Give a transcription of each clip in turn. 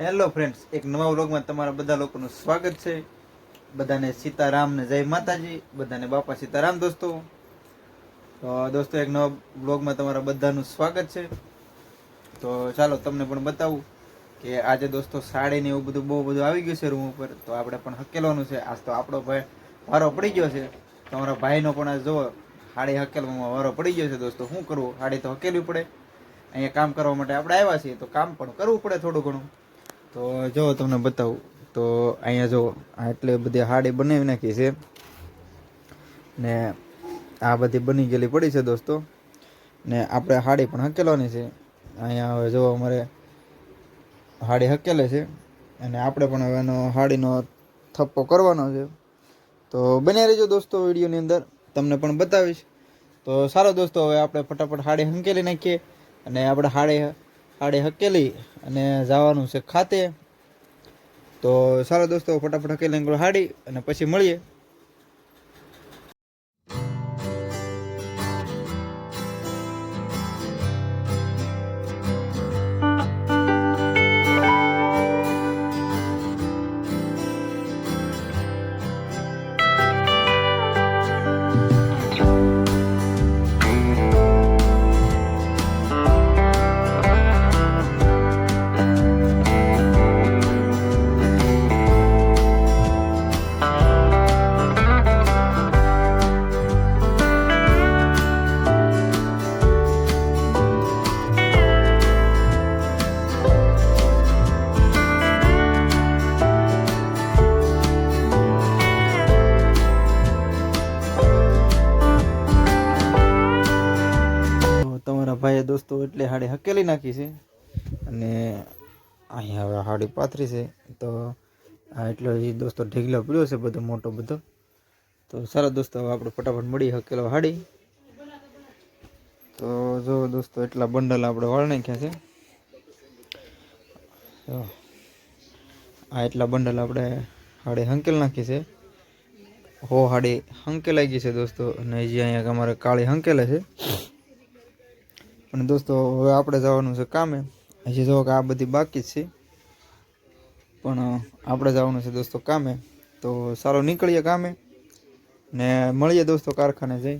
Hello friends એક નવા વ્લોગમાં તમારા બધા લોકોનું સ્વાગત છે. બધાને સીતારામ ને જય માતાજી, બધાને બાપા સીતારામ દોસ્તો. તો દોસ્તો, એક નવા વ્લોગમાં તમારા બધાનું સ્વાગત છે. તો ચાલો તમને પણ બતાવું કે આજે દોસ્તો સાડી ને એવું બધું બહુ બધું આવી ગયું છે રૂમ ઉપર. તો આપણે પણ હકેલવાનું છે. આજ તો આપણો ભાઈ વારો પડી ગયો છે. તમારા ભાઈનો પણ આ જુઓ હાડી હકેલવામાં વારો પડી ગયો છે દોસ્તો. શું કરવું? હાડી તો હકેલવી પડે. અહીંયા કામ કરવા માટે આપણે આવ્યા છીએ. તો કામ પણ કરવું પડે થોડું ઘણું. તો જો તમને બતાવું, તો અહીંયા જો એટલે બધી હાડી બનાવી નાખી છે. ને આ બધી બની ગયેલી પડી છે દોસ્તો. ને આપણે હાડી પણ હકેલવાની છે. અહીંયા હવે જો અમારે હાડી હકેલે છે. અને આપણે પણ હવે એનો હાડીનો થપ્પો કરવાનો છે. તો બને રહેજો દોસ્તો વિડીયોની અંદર. તમને પણ બતાવીશ. તો સારો દોસ્તો, હવે આપણે ફટાફટ હાડી હંકેલી નાખીએ. અને આપણે હાડી હાડી હકેલી અને જવાનું છે ખાતે. તો સારા દોસ્તો, ફટાફટ હકેલી હાડી અને પછી મળીએ. દોસ્તો એટલે હાડી હકેલી નાખી છે. અને અહીંયા હવે હાડી પાથરી છે. તો આ એટલો એ દોસ્તો ઢીગલો પડ્યો છે બધો, મોટો બધો. તો સારા દોસ્તો, હવે આપણે ફટાફટ મળી હકેલો હાડી. તો જો દોસ્તો, એટલા બંડલ આપણે વાળ નાખ્યા છે. તો આ એટલા બંડલ આપણે હાડી હંકેલ નાખી છે. હો હાડી હંકેલાઈ ગઈ છે દોસ્તો. અને હજી અહીંયા અમારે કાળી હંકેલે છે. અને દોસ્તો, હવે આપણે જવાનું છે કામે. હજી જો કે આ બધી બાકી છે. પણ આપણે જવાનું છે દોસ્તો કામે. તો સારો, નીકળીએ કામે ને મળીએ દોસ્તો કારખાને જઈ.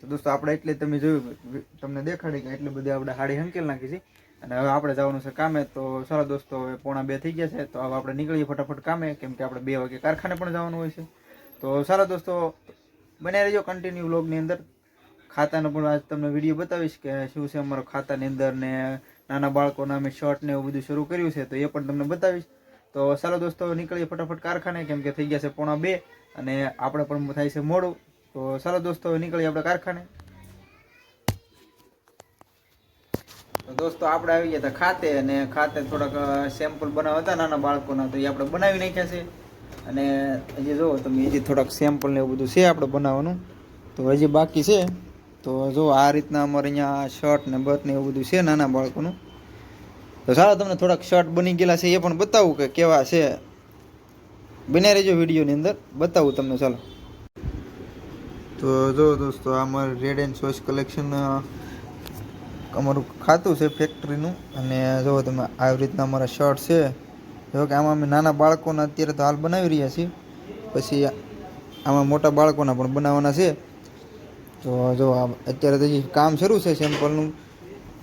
તો દોસ્તો, આપણે એટલે તમે જોયું તમને દેખાડી કે એટલે બધી આપણે હાડી હંકેલ નાખી છે. અને હવે આપણે જવાનું છે કામે. તો સારા દોસ્તો, હવે પોણા બે થઈ ગયા છે. તો હવે આપણે નીકળીએ ફટાફટ કામે, કેમ કે આપણે બે વાગે કારખાને પણ જવાનું હોય છે. તો સારા દોસ્તો, બન્યા રહેજો કન્ટિન્યુ વ્લોગની અંદર. ખાતાનો પણ આજ તમને વીડિયો બતાવીશ કે શું છે અમારો ખાતાની અંદર ને નાના બાળકોના અમે શર્ટ ને એવું બધું શરૂ કર્યું છે, તો એ પણ તમને બતાવીશ. તો ચાલો દોસ્તો, નીકળીએ ફટાફટ કારખાને, કેમ કે થઈ ગયા છે પોણા બે અને આપણે પણ થાય છે મોડું. તો ચાલો દોસ્તો, નીકળીએ આપણે કારખાને. દોસ્તો, આપણે આવી ગયા હતા ખાતે અને ખાતે થોડાક સેમ્પલ બનાવ્યા હતા નાના બાળકોના, તો એ આપણે બનાવી નાખ્યા છે. અને હજી જુઓ તમે, હજી થોડાક સેમ્પલ ને એવું બધું છે આપણે બનાવવાનું. તો હજી બાકી છે. તો જો આ રીતના અમારે અહીંયા શર્ટ ને બટ ને એવું બધું છે નાના બાળકોનું. તો સારા તમને થોડાક શર્ટ બની ગયેલા છે એ પણ બતાવું કે કેવા છે. બને રહેજો વિડીયોની અંદર, બતાવું તમને, ચાલો. તો જો દોસ્તો, આ અમારું રેડ એન્ડ સોસ કલેક્શન અમારું ખાતું છે ફેક્ટરીનું અને જો તમે આવી રીતના અમારા શર્ટ છે, જો કે આમાં અમે નાના બાળકોના અત્યારે તો હાલ બનાવી રહ્યા છીએ. પછી આમાં મોટા બાળકોના પણ બનાવવાના છે. તો જો અત્યારે તો હજી કામ શરૂ છે સેમ્પલનું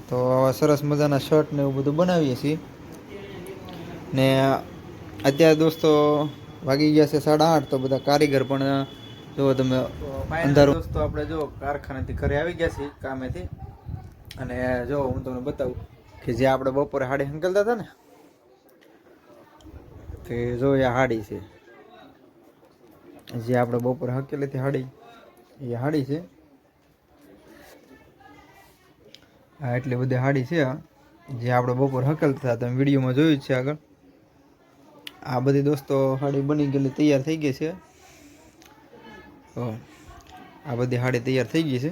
તો સરસ મજાના શર્ટ ને એવું બધું બનાવીએ છીએ. ને અત્યારે દોસ્તો વાગી ગયા છે સાડા આઠ, તો બધા કારીગર પણ, જો તમે અંધારું દોસ્તો આપણે જો કારખાનેથી ઘરે આવી ગયા છીએ કામેથી. અને જો હું તમને બતાવું કે જે આપણે બપોરે હાડી હંકલતા હતા ને, તે જો એ હાડી છે. જે આપણે બપોરે હંકેલી હતી હાડી, એ હાડી છે. હા એટલી બધી હાડી છે જે આપણે બપોર હકેલતા હતા, તમે વિડીયોમાં જોયું છે આગળ. આ બધી દોસ્તો હાડી બની ગયેલી તૈયાર થઈ ગઈ છે. આ બધી હાડી તૈયાર થઈ ગઈ છે.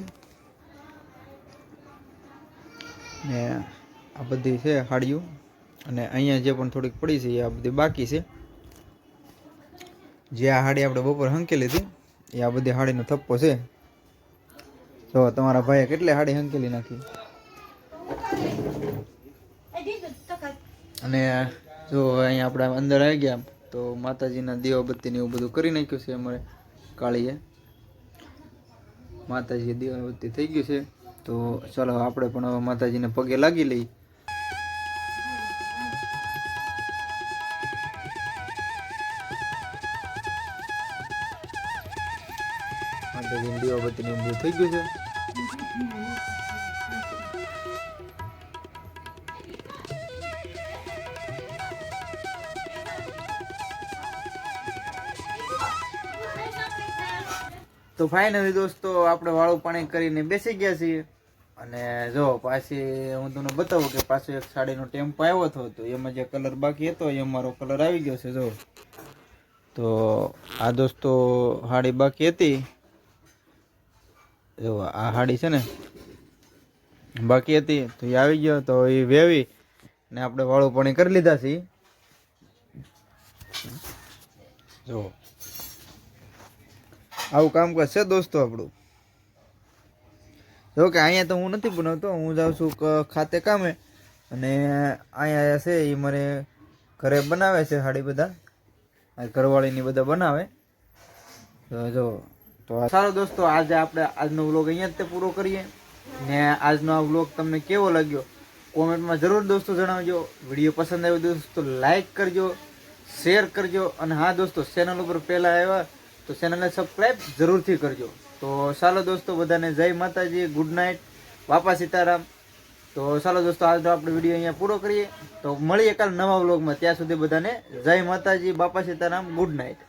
ને આ બધી છે હાડીઓ. અને અહીંયા જે પણ થોડીક પડી છે, એ આ બધી બાકી છે. જે આ હાડી આપણે બપોર હંકેલી હતી, એ આ બધી હાડીનો થપ્પો છે. તો તમારા ભાઈએ કેટલી હાડી હંકેલી નાખી? અને જો અહીંયા આપણે અંદર આવી ગયા તો માતાજીના દીવાબત્તી ને એવું બધું કરી નાખ્યું છે અમારે કાળીએ. માતાજી દીવાબત્તી થઈ ગયું છે. તો ચાલો આપણે પણ હવે માતાજીને પગે લાગી લઈએ. માતાજીની દીવાબત્તીને એવું બધું થઈ ગયું છે. તો ફાઇનલી દોસ્તો, આપણે વાળું પાણી કરીને બેસી ગયા છીએ. અને જો, પાછી હું તમને બતાવું કે પાછો એક સાડીનો ટેમ્પો આવ્યો હતો, તો એમાં જે કલર બાકી હતો, એ મારો કલર આવી ગયો છે, જો. તો આ દોસ્તો હાડી બાકી હતી. જો, આ હાડી છે ને, બાકી હતી, તો એ આવી ગયો, તો એ વેવી ને આપણે વાળું પાણી કરી લીધા છીએ. જો. આવું કામ કરશે દોસ્તો આપણું. જો કે અહીંયા તો હું નથી બનાવતો હું જાઉં છું ખાતે કામે. અને અહીંયા છે એ મને ઘરે બનાવે છે સાડી બધા. ઘરવાળીની બધા બનાવે. તો જો, તો સારો દોસ્તો, આજે આપણે આજનો વ્લોગ અહીંયા જ તે પૂરો કરીએ. ને આજનો આ વ્લોગ તમને કેવો લાગ્યો? કોમેન્ટમાં જરૂર દોસ્તો જણાવજો. વીડિયો પસંદ આવ્યો દોસ્તો લાઈક કરજો, શેર કરજો. અને હા દોસ્તો, ચેનલ ઉપર પહેલાં આવ્યા તો ચેનલને સબસ્ક્રાઈબ જરૂરથી કરજો. તો ચાલો દોસ્તો, બધાને જય માતાજી ગુડ નાઇટ બાપા સીતારામ. તો ચાલો દોસ્તો, આજનો આપણે વીડિયો અહીંયા પૂરો કરીએ. તો મળીએ કાલ નવા વ્લોગમાં ત્યાં સુધી બધાને જય માતાજી, બાપા સીતારામ ગુડ નાઇટ